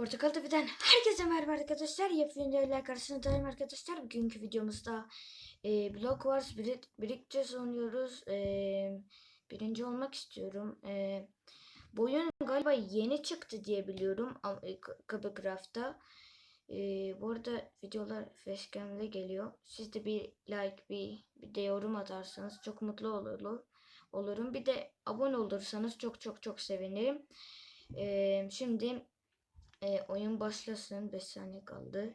Portakal TV'den herkese merhaba arkadaşlar. Yepyeni videoyla karşınızdayım arkadaşlar. Bugünkü videomuzda e, Block Wars birlikte oynuyoruz. E, birinci olmak istiyorum. E, bu oyun galiba yeni çıktı diye biliyorum. E, K- Kabagraft'ta. E, bu arada videolar facecam'le geliyor. Siz de bir like, bir, bir de yorum atarsanız çok mutlu olur, olurum. Bir de abone olursanız çok çok çok sevinirim. E, şimdi e, oyun başlasın. 5 saniye kaldı.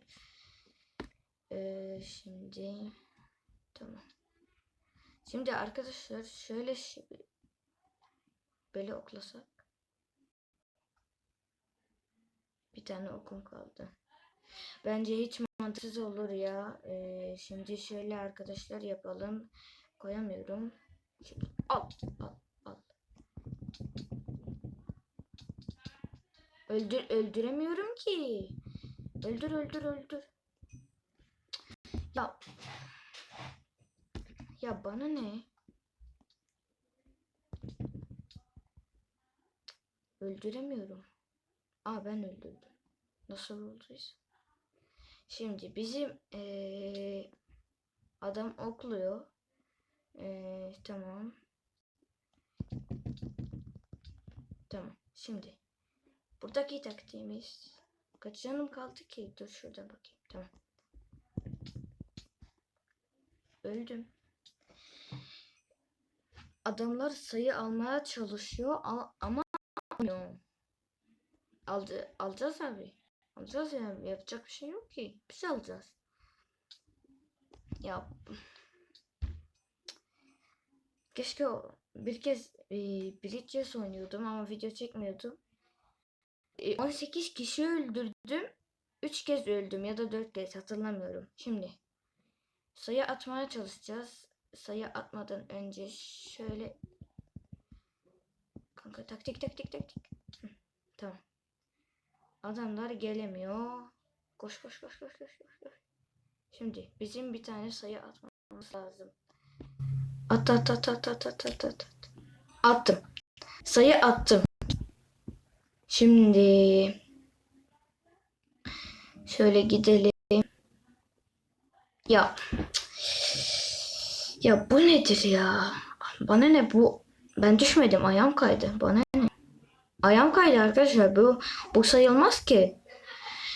E, şimdi tamam. Şimdi arkadaşlar şöyle böyle oklasak. Bir tane okum kaldı. Bence hiç mantıksız olur ya. E, şimdi şöyle arkadaşlar yapalım. Koyamıyorum. Şimdi al al al. Öldür öldüremiyorum ki. Öldür öldür öldür. Ya ya bana ne? Öldüremiyorum. Aa ben öldürdüm. Nasıl olduysa. Şimdi bizim eee, adam okluyor. Eee, tamam. Tamam. Şimdi buradaki taktiğimiz kaç canım kaldı ki? Dur şuradan bakayım. Tamam. Öldüm. Adamlar sayı almaya çalışıyor al- ama almıyor. Aldı, alacağız abi. Alacağız yani. Yapacak bir şey yok ki. Biz alacağız. Ya keşke bir kez e, Bridges oynuyordum ama video çekmiyordum. E, 18 kişi öldürdüm. 3 kez öldüm ya da 4 kez hatırlamıyorum. Şimdi sayı atmaya çalışacağız. Sayı atmadan önce şöyle kanka taktik taktik taktik. Hı, tamam. Adamlar gelemiyor. Koş koş koş koş koş koş. koş. Şimdi bizim bir tane sayı atmamız lazım. At at at at at at at at. Attım. Sayı attım. Şimdi şöyle gidelim. Ya ya bu nedir ya? Bana ne bu? Ben düşmedim. Ayağım kaydı. Bana ne? Ayağım kaydı arkadaşlar. Bu bu sayılmaz ki.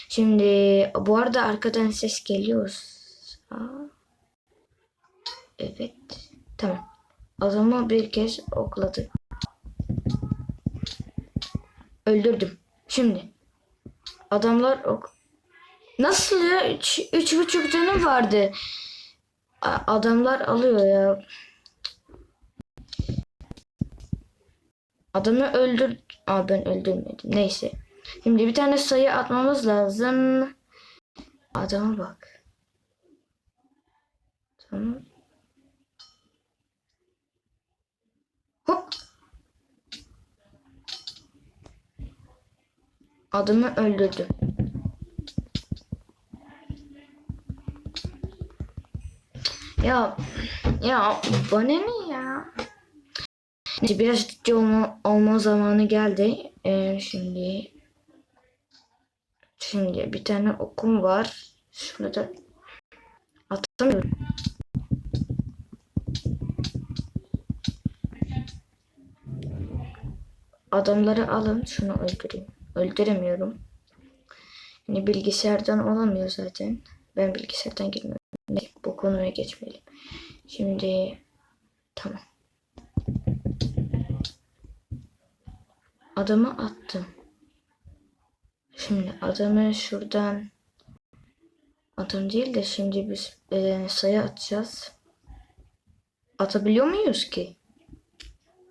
Şimdi bu arada arkadan ses geliyor. Evet. Tamam. Adamı bir kez okladı. Öldürdüm. Şimdi. Adamlar ok... Nasıl ya? Üç, üç buçuk canım vardı. A- adamlar alıyor ya. Adamı öldür... Aa ben öldürmedim. Neyse. Şimdi bir tane sayı atmamız lazım. Adama bak. Tamam. Adamı öldürdüm. Ya ya bana ne ya? Neyse, biraz ciddi olma, olma zamanı geldi. Ee, şimdi şimdi bir tane okum var. Şunu da atamıyorum. Adamları alın. Şunu öldüreyim. Öldüremiyorum. Yani bilgisayardan olamıyor zaten. Ben bilgisayardan girmiyorum. Bu konuya geçmeyelim. Şimdi tamam. Adamı attım. Şimdi adamı şuradan adam değil de şimdi biz e, sayı atacağız. Atabiliyor muyuz ki?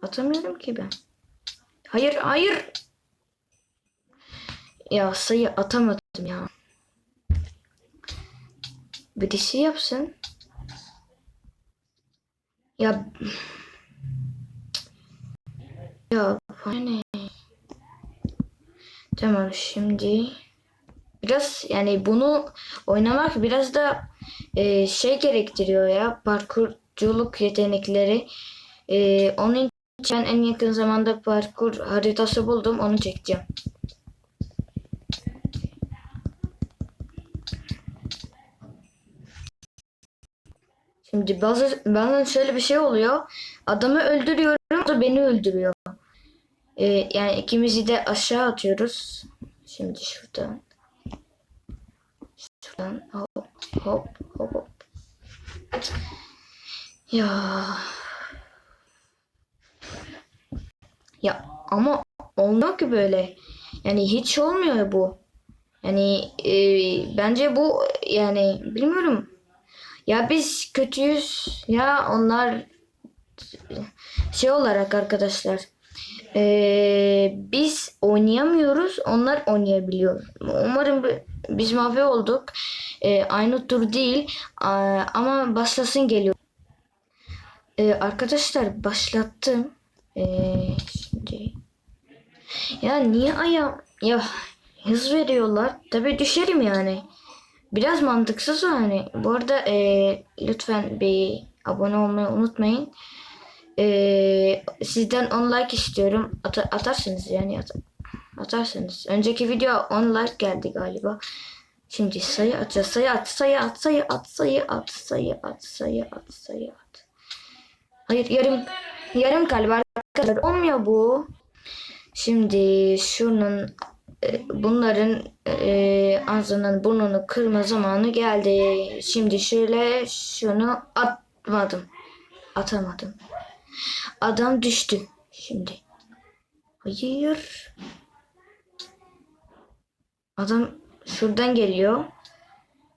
Atamıyorum ki ben. Hayır, hayır. Ya sayı atamadım ya. Birisi yapsın. Ya ya ne? Tamam şimdi biraz yani bunu oynamak biraz da e, şey gerektiriyor ya parkurculuk yetenekleri. E, onun için ben en yakın zamanda parkur haritası buldum onu çekeceğim. Şimdi bazı bazen şöyle bir şey oluyor. Adamı öldürüyorum, o da beni öldürüyor. Ee, yani ikimizi de aşağı atıyoruz. Şimdi şuradan. Şuradan hop hop hop hop. Ya. Ya ama olmuyor ki böyle. Yani hiç olmuyor bu. Yani e, bence bu yani bilmiyorum. Ya biz kötüyüz ya onlar şey olarak arkadaşlar. e, biz oynayamıyoruz onlar oynayabiliyor. Umarım bi- biz mavi olduk. E, aynı tur değil ama başlasın geliyor. E, arkadaşlar başlattım. E, şimdi ya niye ayağım ya hız veriyorlar. Tabii düşerim yani. Biraz mantıksız yani. Bu arada e, lütfen bir abone olmayı unutmayın. E, sizden 10 like istiyorum. Ata- atarsınız yani at- atarsınız. Önceki video 10 like geldi galiba. Şimdi sayı atacağız. Sayı at, sayı at, sayı at, sayı at, sayı at, sayı at, sayı at. Hayır yarım yarım kalp arkadaşlar olmuyor bu. Şimdi şunun bunların e, ağzının burnunu kırma zamanı geldi. Şimdi şöyle şunu atmadım. Atamadım. Adam düştü. Şimdi. Hayır. Adam şuradan geliyor.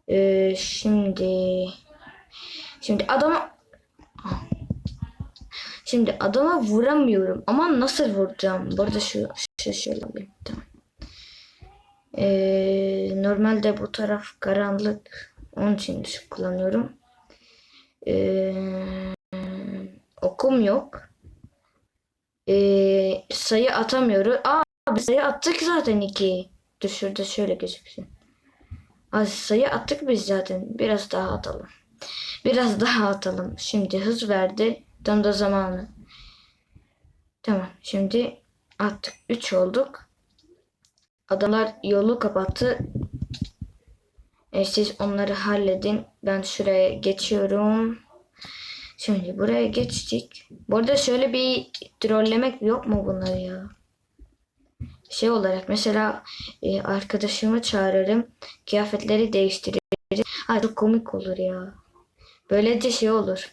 E, şimdi şimdi adama Şimdi adama vuramıyorum ama nasıl vuracağım? Bu arada şu, şu şöyle alayım. Tamam. Ee, normalde bu taraf karanlık. Onun için ışık kullanıyorum. Ee, okum yok. Ee, sayı atamıyoruz. Aa biz sayı attık zaten iki. Dur şurada şöyle gözüksün. Az sayı attık biz zaten. Biraz daha atalım. Biraz daha atalım. Şimdi hız verdi. Tam zamanı. Tamam. Şimdi attık. 3 olduk. Adamlar yolu kapattı. E, siz onları halledin. Ben şuraya geçiyorum. Şimdi buraya geçtik. Bu arada şöyle bir trollemek yok mu bunları ya? Şey olarak mesela e, arkadaşımı çağırırım. Kıyafetleri değiştiririm. Ha çok komik olur ya. Böylece şey olur.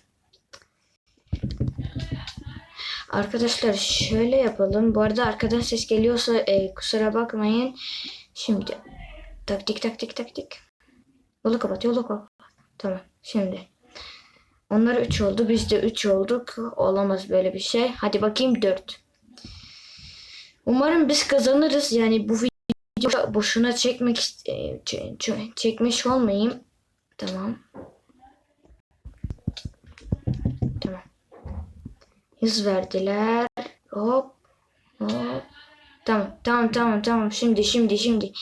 Arkadaşlar şöyle yapalım. Bu arada arkadan ses geliyorsa e, kusura bakmayın. Şimdi taktik taktik taktik. Yolu kapat yolu kapat. Tamam şimdi. Onlar 3 oldu. Biz de 3 olduk. Olamaz böyle bir şey. Hadi bakayım 4. Umarım biz kazanırız. Yani bu video boşuna çekmek e, çekmiş olmayayım. Tamam. Yüz verdiler. Hop. Hop. Tamam. Tamam tamam tamam. Şimdi şimdi şimdi.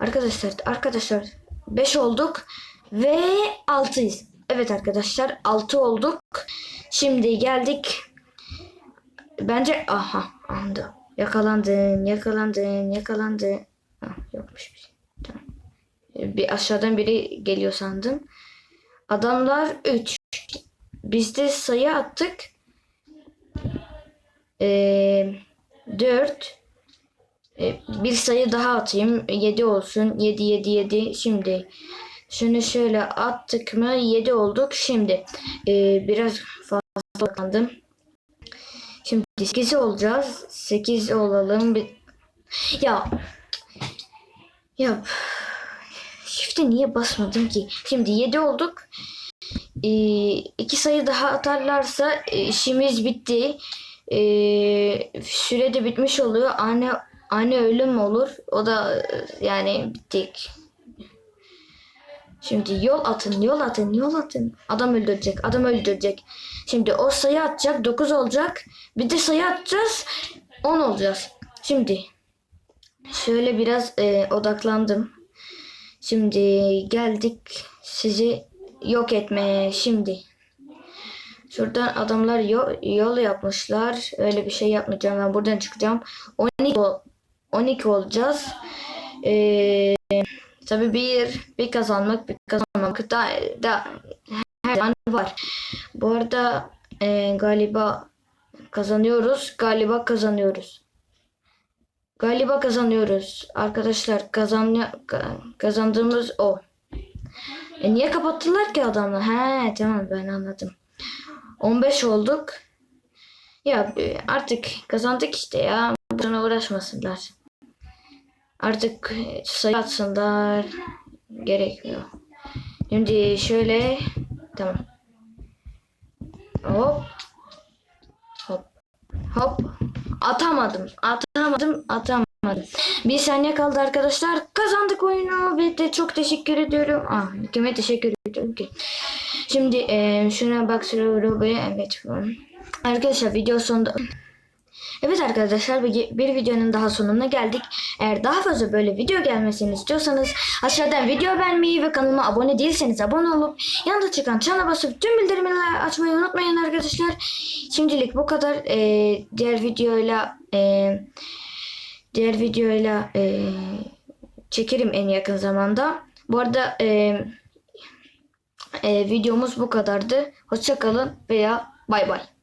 Arkadaşlar arkadaşlar 5 olduk ve 6'yız. Evet arkadaşlar 6 olduk. Şimdi geldik. Bence aha anda. Yakalandın, yakalandın, yakalandın. Ah, yokmuş bir şey. Tamam. Bir aşağıdan biri geliyor sandım. Adamlar 3. Biz de sayı attık. Ee, 4 Ee, bir sayı daha atayım. 7 olsun. 7 7 7. Şimdi şunu şöyle attık mı 7 olduk. Şimdi ee, biraz fazla bakandım. Şimdi 8 olacağız. 8 olalım. Bir... Ya ya Shift'e niye basmadım ki? Şimdi 7 olduk. Ee, iki sayı daha atarlarsa e, işimiz bitti. Ee, süre de bitmiş oluyor. Anne anne ölüm olur. O da e, yani bittik. Şimdi yol atın, yol atın, yol atın. Adam öldürecek, adam öldürecek. Şimdi o sayı atacak, 9 olacak. Bir de sayı atacağız, 10 olacağız. Şimdi şöyle biraz e, odaklandım. Şimdi geldik sizi yok etmeye. Şimdi şuradan adamlar yol, yol yapmışlar. Öyle bir şey yapmayacağım. Ben buradan çıkacağım. 12 ol- 12 olacağız. Ee, tabii bir bir kazanmak bir kazanmamak da, da her zaman var. Bu arada e, galiba kazanıyoruz. Galiba kazanıyoruz. Galiba kazanıyoruz. Arkadaşlar kazan ka- kazandığımız o. E niye kapattılar ki adamlar? He tamam ben anladım. 15 olduk. Ya e, artık kazandık işte ya. Buna uğraşmasınlar. Artık e, sayı atsınlar. Gerekmiyor. Şimdi şöyle tamam. Hop. Hop. Hop. Atamadım. Atamadım. Atamadım. Bir saniye kaldı arkadaşlar. Kazandık oyunu ve de çok teşekkür ediyorum. Ah, kime teşekkür ediyorum ki. Şimdi eee şuna bak buraya evet. Arkadaşlar video sonunda Evet arkadaşlar bir, videonun daha sonuna geldik. Eğer daha fazla böyle video gelmesini istiyorsanız aşağıdan video beğenmeyi ve kanalıma abone değilseniz abone olup yanında çıkan çana basıp tüm bildirimleri açmayı unutmayın arkadaşlar. Şimdilik bu kadar. Ee, diğer videoyla ee, diğer videoyla ee, çekerim en yakın zamanda. Bu arada ee, ee, videomuz bu kadardı. Hoşçakalın veya bay bay.